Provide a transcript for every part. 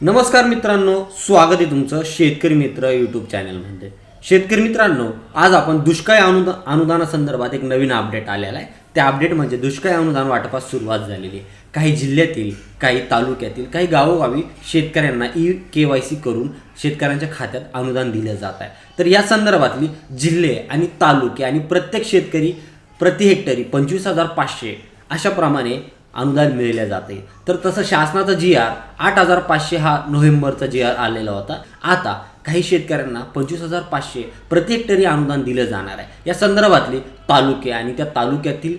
नमस्कार मित्रांनो स्वागत आहे तुमचं शेतकरी मित्र यूट्यूब चॅनलमध्ये शेतकरी मित्रांनो आज आपण दुष्काळी अनुदा अनुदानासंदर्भात एक नवीन अपडेट आलेला आहे. त्या अपडेट म्हणजे दुष्काळी अनुदान वाटपास सुरुवात झालेली आहे. काही जिल्ह्यातील काही तालुक्यातील काही गावोगावी शेतकऱ्यांना ई के वाय सी करून शेतकऱ्यांच्या खात्यात अनुदान दिलं जात आहे. तर या संदर्भातली जिल्हे आणि तालुके आणि प्रत्येक शेतकरी प्रति हेक्टरी पंचवीस हजार पाचशे अशाप्रमाणे अनुदान मिळले जाते. तर तसं शासनाचा जी आर आठ हजार पाचशे हा नोव्हेंबरचा जी आर आलेला होता. आता काही शेतकऱ्यांना पंचवीस हजार पाचशे प्रति हेक्टरी अनुदान दिलं जाणार आहे. या संदर्भातले तालुके आणि त्या तालुक्यातील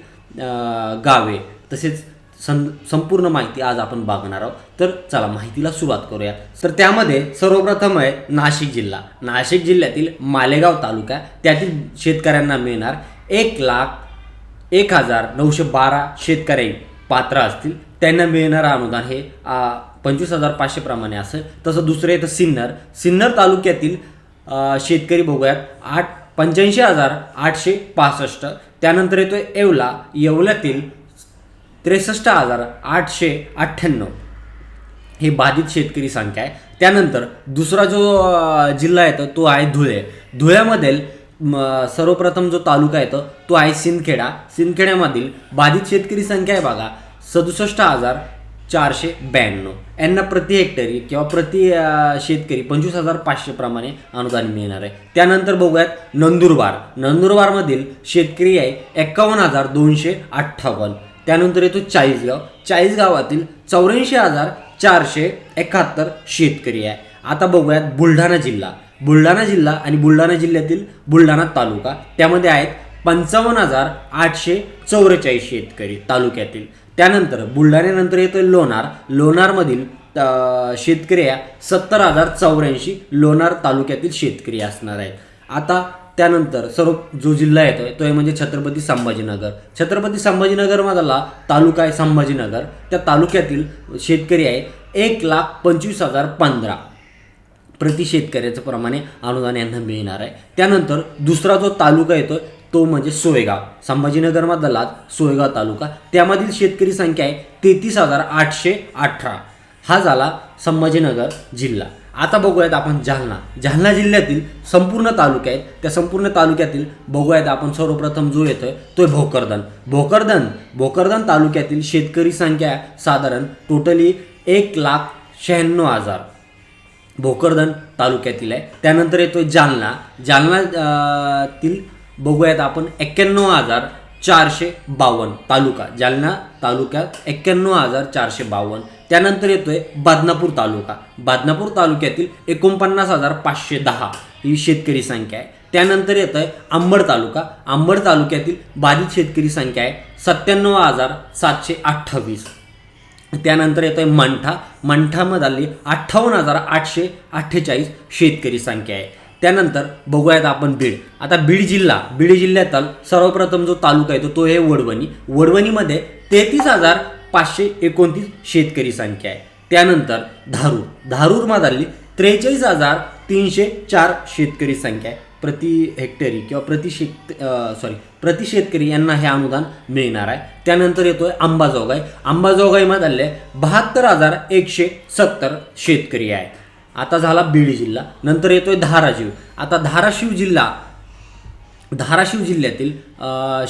गावे तसेच सं संपूर्ण माहिती आज आपण बघणार आहोत. तर चला माहितीला सुरुवात करूया. तर त्यामध्ये सर्वप्रथम आहे नाशिक जिल्हा. नाशिक जिल्ह्यातील मालेगाव तालुका त्यातील शेतकऱ्यांना मिळणार एक लाख एक हजार नऊशे बारा शेतकऱ्यांनी पात्र असतील त्यांना मिळणारं अनुदान हे पंचवीस हजार पाचशेप्रमाणे असं. असेल तसं दुसरं येतं सिन्नर. सिन्नर तालुक्यातील शेतकरी भोगयात आठ पंच्याऐंशी हजार आठशे पासष्ट. त्यानंतर येतो येवला. येवल्यातील त्रेसष्ट हजार आठशे अठ्ठ्याण्णव. हे बाधित शेतकरी संख्या आहे. त्यानंतर दुसरा जो जिल्हा येतो तो आहे धुळे. धुळ्यामधील सर्वप्रथम जो तालुका येतो तो आहे सिंदखेडा. सिंदखेड्यामधील बाधित शेतकरी संख्या आहे बघा सदुसष्ट हजार चारशे ब्याण्णव. यांना प्रति हेक्टरी किंवा प्रति शेतकरी पंचवीस हजार पाचशे प्रमाणे अनुदान मिळणार आहे. त्यानंतर बघूयात नंदुरबार. नंदुरबारमधील शेतकरी आहे एक्कावन्न हजार दोनशे अठ्ठावन्न. त्यानंतर येतो चाळीसगाव. चाळीसगावातील चौऱ्याऐंशी हजार चारशे एकाहत्तर शेतकरी आहे. आता बघूयात बुलढाणा जिल्हा. बुलढाणा जिल्हा आणि बुलढाणा जिल्ह्यातील बुलढाणा तालुका. त्यामध्ये आहेत पंचावन्न हजार आठशे चौवेचाळीस शेतकरी तालुक्यातील. त्यानंतर बुलढाण्यानंतर येतोय लोणार. लोणारमधील शेतकऱ्या शेतकरी सत्तर हजार चौऱ्याऐंशी लोणार तालुक्यातील शेतकरी असणार आहेत. आता त्यानंतर सर्व जो जिल्हा येतोय तो आहे म्हणजे छत्रपती संभाजीनगर. छत्रपती संभाजीनगरमधला तालुका आहे संभाजीनगर. त्या तालुक्यातील शेतकरी आहे एक लाख पंचवीस हजार पंधरा. प्रति शेतकऱ्याचं प्रमाणे अनुदान यांना मिळणार आहे. त्यानंतर दुसरा जो तालुका येतो तो म्हणजे सोयगाव. संभाजीनगरमधला सोयगाव तालुका. त्यामधील शेतकरी संख्या आहे तेहतीस हजार आठशे अठरा. हा झाला संभाजीनगर जिल्हा. आता बघूयात आपण जालना. जालना जिल्ह्यातील संपूर्ण तालुके आहेत. त्या संपूर्ण तालुक्यातील बघूयात आपण सर्वप्रथम जो येतोय तो आहे भोकरदन. भोकरदन भोकरदन तालुक्यातील शेतकरी संख्या साधारण टोटली एक लाख शहाण्णव हजार. भोकरदन तालुक्यातील आहे. त्यानंतर येतोय जालना. जालना तील बघूयात आपण एक्क्याण्णव हजार चारशे बावन्न तालुका. जालना तालुक्यात एक्क्याण्णव हजार चारशे बावन्न. त्यानंतर येतोय बदनापूर तालुका. बदनापूर तालुक्यातील एकोणपन्नास हजार पाचशे दहा ही शेतकरी संख्या आहे. त्यानंतर येतोय अंबड तालुका. अंबड तालुक्यातील बाधित शेतकरी संख्या आहे सत्त्याण्णव हजार सातशे अठ्ठावीस. त्यानंतर येतो आहे मंठा. मंठामधली अठ्ठावन्न हजार आठशे अठ्ठेचाळीस शेतकरी संख्या आहे. त्यानंतर बघूयात आपण बीड. आता बीड जिल्हा बीड जिल्ह्यातील सर्वप्रथम जो तालुका येतो तो आहे वडवणी. वडवणीमध्ये तेहतीस हजार पाचशे एकोणतीस शेतकरी संख्या आहे. त्यानंतर धारूर. धारूरमधली त्रेचाळीस हजार तीनशे चार शेतकरी संख्या आहे. प्रति हेक्टरी किंवा प्रति शेत सॉरी प्रति शेतकरी यांना हे अनुदान मिळणार आहे. त्यानंतर येतोय अंबाजोगाई. अंबाजोगाईमधले बहात्तर हजार एकशे सत्तर शेतकरी आहेत. आता झाला बीड जिल्हा नंतर येतोय धाराशिव. आता धाराशिव जिल्हा धाराशिव जिल्ह्यातील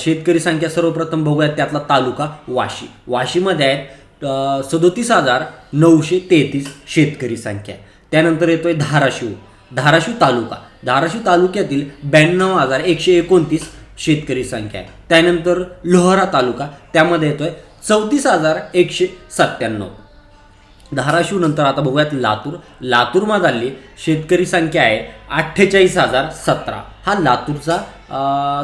शेतकरी संख्या सर्वप्रथम बघूयात त्यातला तालुका वाशी. वाशीमध्ये आहेत सदोतीस हजार नऊशे तेहतीस शेतकरी संख्या आहे. त्यानंतर येतोय धाराशिव. धाराशिव तालुका. धाराशिव तालुक्यातील ब्याण्णव हजार एकशे एकोणतीस शेतकरी संख्या आहे. त्यानंतर लोहरा तालुका त्यामध्ये येतोय चौतीस हजार एकशे सत्त्याण्णव. धाराशिव नंतर आता बघूयात लातूर. लातूरमधली शेतकरी संख्या आहे अठ्ठेचाळीस हजार सतरा. हा लातूरचा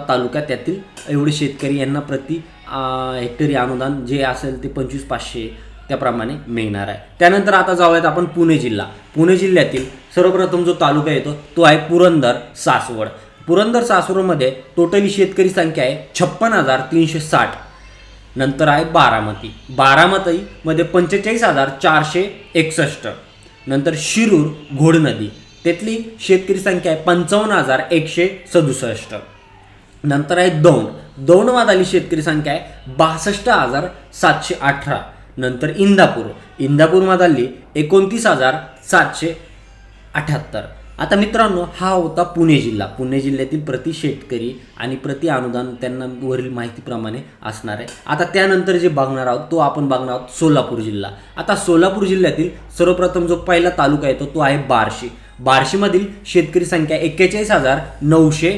तालुका त्यातील एवढे शेतकरी यांना प्रति हेक्टरी अनुदान जे असेल ते पंचवीस पाचशे त्याप्रमाणे मिळणार आहे. त्यानंतर आता जाऊयात आपण पुणे जिल्हा. पुणे जिल्ह्यातील सर्वप्रथम जो तालुका येतो तो आहे पुरंदर सासवड. पुरंदर सासवडमध्ये टोटली शेतकरी संख्या आहे छप्पन हजार तीनशे साठ. नंतर आहे बारामती. बारामतीमध्ये पंचेचाळीस हजार चारशे एकसष्ट. नंतर शिरूर घोडनदी त्यातली शेतकरी संख्या आहे पंचावन्न हजार एकशे सदुसष्ट. नंतर आहे दौंड. दौंडवादाली शेतकरी संख्या आहे बासष्ट हजार सातशे अठरा. नंतर इंदापूर. इंदापूरमधली एकोणतीस हजार सातशे अठ्याहत्तर. आता मित्रांनो हा होता पुणे जिल्हा. पुणे जिल्ह्यातील प्रति शेतकरी आणि प्रति अनुदान त्यांना वरील माहितीप्रमाणे असणार आहे. आता त्यानंतर जे बघणार आहोत तो आपण बघणार आहोत सोलापूर जिल्हा. आता सोलापूर जिल्ह्यातील सर्वप्रथम जो पहिला तालुका येतो तो आहे बार्शी. बार्शीमधील शेतकरी संख्या एक्केचाळीस हजार नऊशे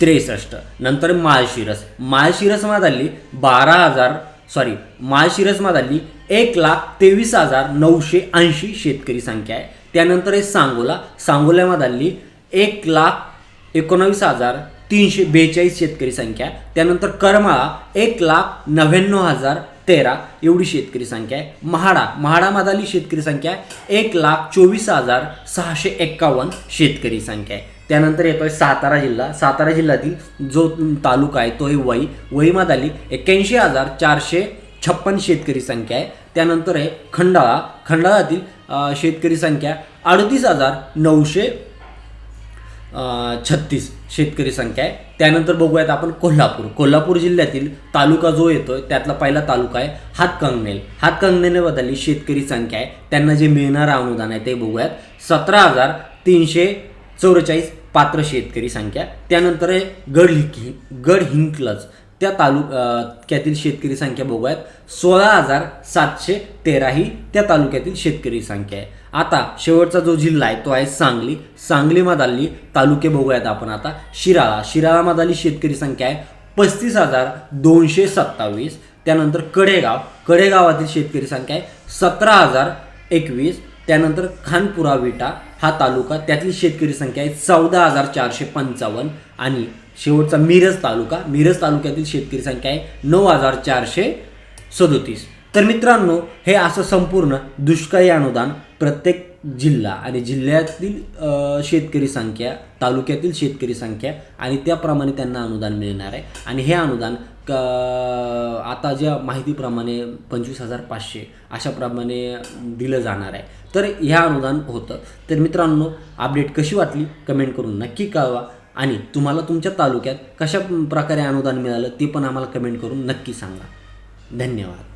त्रेसष्ट. नंतर माळशिरस. माळशिरसमधली बारा हजार सॉरी माळशिरसमधली एक लाख तेवीस हजार नऊशे ऐंशी शेतकरी संख्या आहे. त्यानंतर आहे सांगोला. सांगोल्यामधली एक लाख एकोणावीस हजार तीनशे बेचाळीस शेतकरी संख्या आहे. त्यानंतर करमाळा एक लाख नव्याण्णव हजार तेरा एवढी शेतकरी संख्या आहे. महाडा महाडामधली शेतकरी संख्या आहे. एक लाख चोवीस हजार सहाशे एक्कावन्न शेतकरी संख्या आहे. त्यानंतर येतोय सातारा जिल्हा. सातारा जिल्ह्यातील जो तालुका आहे तो आहे वई वईमधली एक्क्याऐंशी हजार चारशे छप्पन शेतकरी संख्या आहे. त्यानंतर आहे खंडाळा. खंडाळातील शेतकरी संख्या अडतीस हजार नऊशे छत्तीस शेतकरी संख्या आहे. त्यानंतर बघूयात आपण कोल्हापूर. कोल्हापूर जिल्ह्यातील तालुका जो येतो आहे त्यातला पहिला तालुका आहे हातकंगनेल. हातकंगनेलबद्दल शेतकरी संख्या आहे. त्यांना जे मिळणारं अनुदान आहे ते बघूयात. सतरा हजार तीनशे चौवेचाळीस पात्र शेतकरी संख्या त्यानंतर आहे गड हिंक गड हिंकलज. त्या तालुक्यातील शेतकरी संख्या बघूयात. सोळा हजार सातशे तेरा ही त्या तालुक्यातील शेतकरी संख्या आहे. आता शेवटचा जो जिल्हा आहे तो आहे सांगली. सांगलीमधली तालुके बघूयात आपण आता. शिराळा शिराळामधली शेतकरी संख्या आहे पस्तीस हजार दोनशे सत्तावीस. त्यानंतर कडेगाव कडेगावातील शेतकरी संख्या आहे सतरा हजार एकवीस. त्यानंतर खानपुरा विटा हा तालुका त्यातली शेतकरी संख्या आहे चौदा हजार चारशे पंचावन्न आणि शेवटचा मिरज तालुका मिरज तालुक्यातील शेतकरी संख्या आहे नऊ हजार चारशे सदोतीस. तर मित्रांनो हे असं संपूर्ण दुष्काळी अनुदान प्रत्येक जिल्हा आणि जिल्ह्यातील शेतकरी संख्या तालुक्यातील शेतकरी संख्या आणि त्याप्रमाणे त्यांना अनुदान मिळणार आहे. आणि हे अनुदान आता ज्या माहितीप्रमाणे पंचवीस हजार पाचशे अशाप्रमाणे दिलं जाणार आहे. तर ह्या अनुदान होतं. तर मित्रांनो अपडेट कशी वाटली? कमेंट करून नक्की कळवा. आणि तुम्हाला तुमच्या तालुक्यात कशा प्रकारे अनुदान मिळालं ते पण आम्हाला कमेंट करून नक्की सांगा. धन्यवाद.